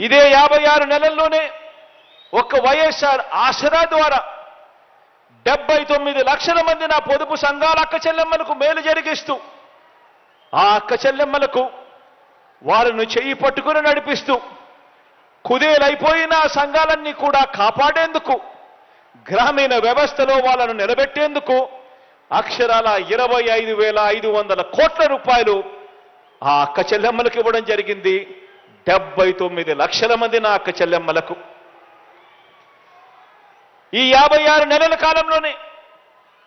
ఇదే యాభై ఆరు నెలల్లోనే ఒక్క వైఎస్ఆర్ ఆసరా ద్వారా డెబ్బై తొమ్మిది లక్షల మంది నా పొదుపు సంఘాల అక్క చెల్లెమ్మలకు మేలు జరిగిస్తూ ఆ అక్క చెల్లెమ్మలకు వాళ్ళను చెయ్యి పట్టుకుని నడిపిస్తూ కుదేలైపోయిన ఆ సంఘాలన్నీ కూడా కాపాడేందుకు గ్రామీణ వ్యవస్థలో వాళ్ళను నిలబెట్టేందుకు అక్షరాల ఇరవై ఐదు వేల ఐదు వందల కోట్ల రూపాయలు ఆ అక్క చెల్లెమ్మలకు ఇవ్వడం జరిగింది. డెబ్బై తొమ్మిది లక్షల మంది నా అక్క చెల్లెమ్మలకు. ఈ యాభై ఆరు నెలల కాలంలోనే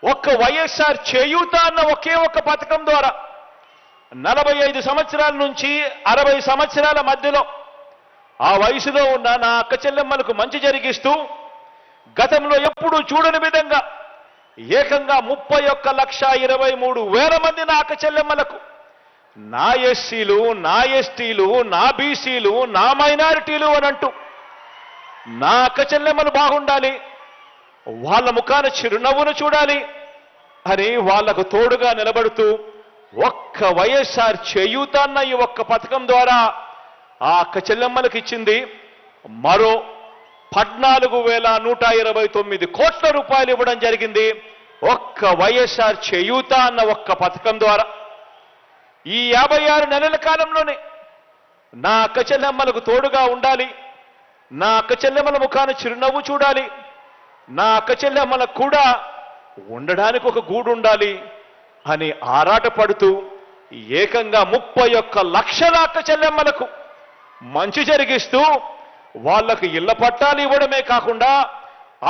ఒక్క వైఎస్ఆర్ చేయూత అన్న ఒకే ఒక్క పథకం ద్వారా నలభై ఐదు సంవత్సరాల నుంచి అరవై సంవత్సరాల మధ్యలో ఆ వయసులో ఉన్న నా అక్క చెల్లెమ్మలకు మంచి జరిగిస్తూ గతంలో ఎప్పుడూ చూడని విధంగా ఏకంగా ముప్పై ఒక్క లక్ష ఇరవై మూడు వేల మంది నా అక్క చెల్లెమ్మలకు నా ఎస్సీలు నా ఎస్టీలు నా బీసీలు నా మైనారిటీలు అని అంటూ నా అక్కచెల్లెమ్మలు బాగుండాలి వాళ్ళ ముఖాన చిరునవ్వును చూడాలి అని వాళ్ళకు తోడుగా నిలబడుతూ ఒక్క వైఎస్ఆర్ చేయూత అన్న ఈ ఒక్క పథకం ద్వారా ఆ అక్క చెల్లెమ్మలకు ఇచ్చింది మరో పద్నాలుగు వేల నూట ఇరవై తొమ్మిది కోట్ల రూపాయలు ఇవ్వడం జరిగింది ఒక్క వైఎస్ఆర్ చేయూత అన్న ఒక్క పథకం ద్వారా. ఈ యాభై ఆరు నెలల కాలంలోనే నా అక్క చెల్లెమ్మలకు తోడుగా ఉండాలి. నా అక్క చెల్లెమ్మల ముఖాన చిరునవ్వు చూడాలి. నా అక్క చెల్లెమ్మలకు కూడా ఉండడానికి ఒక గూడు ఉండాలి అని ఆరాట పడుతూ ఏకంగా ముప్పై ఒక్క లక్షల అక్క చెల్లెమ్మలకు మంచి జరిగిస్తూ వాళ్ళకు ఇళ్ళ పట్టాలు ఇవ్వడమే కాకుండా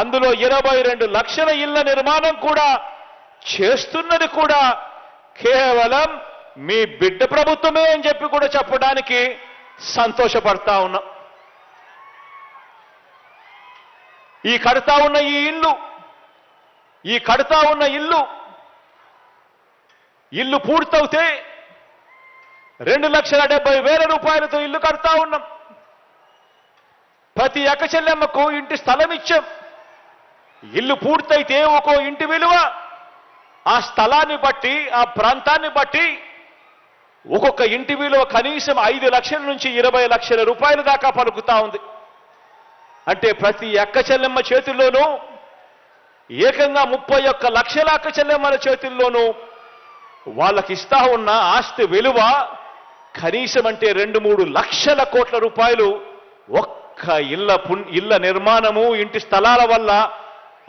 అందులో ఇరవై రెండు లక్షల ఇళ్ళ నిర్మాణం కూడా చేస్తున్నది కూడా కేవలం మీ బిడ్డ ప్రభుత్వమే అని చెప్పి కూడా చెప్పడానికి సంతోషపడతా ఉన్నాం. ఈ కడతా ఉన్న ఈ ఇల్లు ఈ కడతా ఉన్న ఇల్లు ఇల్లు పూర్తవుతే రెండు లక్షల డెబ్బై వేల రూపాయలతో ఇల్లు కడతా ఉన్నాం. ప్రతి అక్క చెల్లెమ్మకు ఇంటి స్థలం ఇచ్చాం. ఇల్లు పూర్తయితే ఒక్కో ఇంటి విలువ ఆ స్థలాన్ని బట్టి ఆ ప్రాంతాన్ని బట్టి ఒక్కొక్క ఇంటి విలువ కనీసం ఐదు లక్షల నుంచి ఇరవై లక్షల రూపాయల దాకా పలుకుతా ఉంది. అంటే ప్రతి అక్క చెల్లెమ్మ చేతుల్లోనూ ఏకంగా ముప్పై ఒక్క లక్షల అక్క చెల్లెమ్మల చేతుల్లోనూ వాళ్ళకి ఇస్తా ఉన్న ఆస్తి విలువ కనీసం అంటే రెండు మూడు లక్షల కోట్ల రూపాయలు ఒక్క ఇళ్ళ పున్ ఇళ్ళ నిర్మాణము ఇంటి స్థలాల వల్ల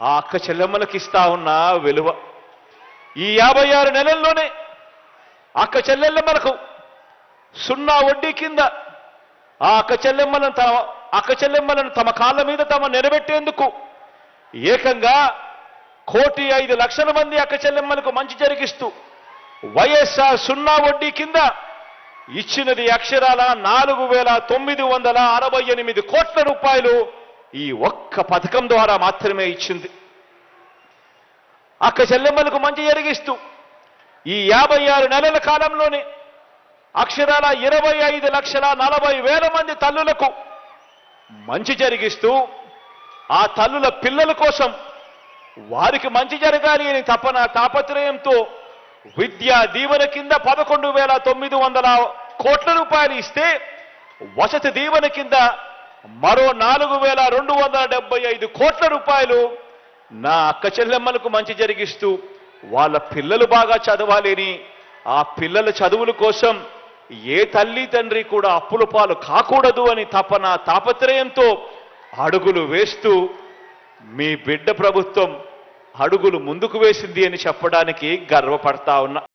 ఆ అక్క చెల్లెమ్మలకి ఇస్తా ఉన్న విలువ. ఈ యాభై ఆరు నెలల్లోనే అక్క చెల్లెమ్మలకు సున్నా వడ్డీ కింద ఆ అక్క చెల్లెమ్మలను తమ అక్క చెల్లెమ్మలను తమ కాళ్ళ మీద తమ నిలబెట్టేందుకు ఏకంగా కోటి ఐదు లక్షల మంది అక్క చెల్లెమ్మలకు మంచి జరిగిస్తూ వైఎస్ఆర్ సున్నా వడ్డీ కింద ఇచ్చినది అక్షరాల నాలుగు వేల తొమ్మిది వందల అరవై ఎనిమిది కోట్ల రూపాయలు ఈ ఒక్క పథకం ద్వారా మాత్రమే ఇచ్చింది. అక్క చెల్లెమ్మలకు మంచి జరిగిస్తూ ఈ యాభై ఆరు నెలల కాలంలోనే అక్షరాల ఇరవై ఐదు లక్షల నలభై వేల మంది తల్లులకు మంచి జరిగిస్తూ ఆ తల్లుల పిల్లల కోసం వారికి మంచి జరగాలి అని తపన తాపత్రయంతో విద్యా దీవెన కింద పదకొండు వేల తొమ్మిది వందల కోట్ల రూపాయలు ఇస్తే వసతి దీవెన కింద మరో నాలుగు వేల రెండు వందల డెబ్బై ఐదు కోట్ల రూపాయలు నా అక్క చెల్లెమ్మలకు మంచి జరిగిస్తూ వాళ్ళ పిల్లలు బాగా చదవాలని ఆ పిల్లల చదువుల కోసం ఏ తల్లి తండ్రి కూడా అప్పుల పాలు కాకూడదు అని తపన తాపత్రయంతో అడుగులు వేస్తూ మీ బిడ్డ ప్రభుత్వం అడుగులు ముందుకు వేసింది అని చెప్పడానికి గర్వపడతా ఉన్నా.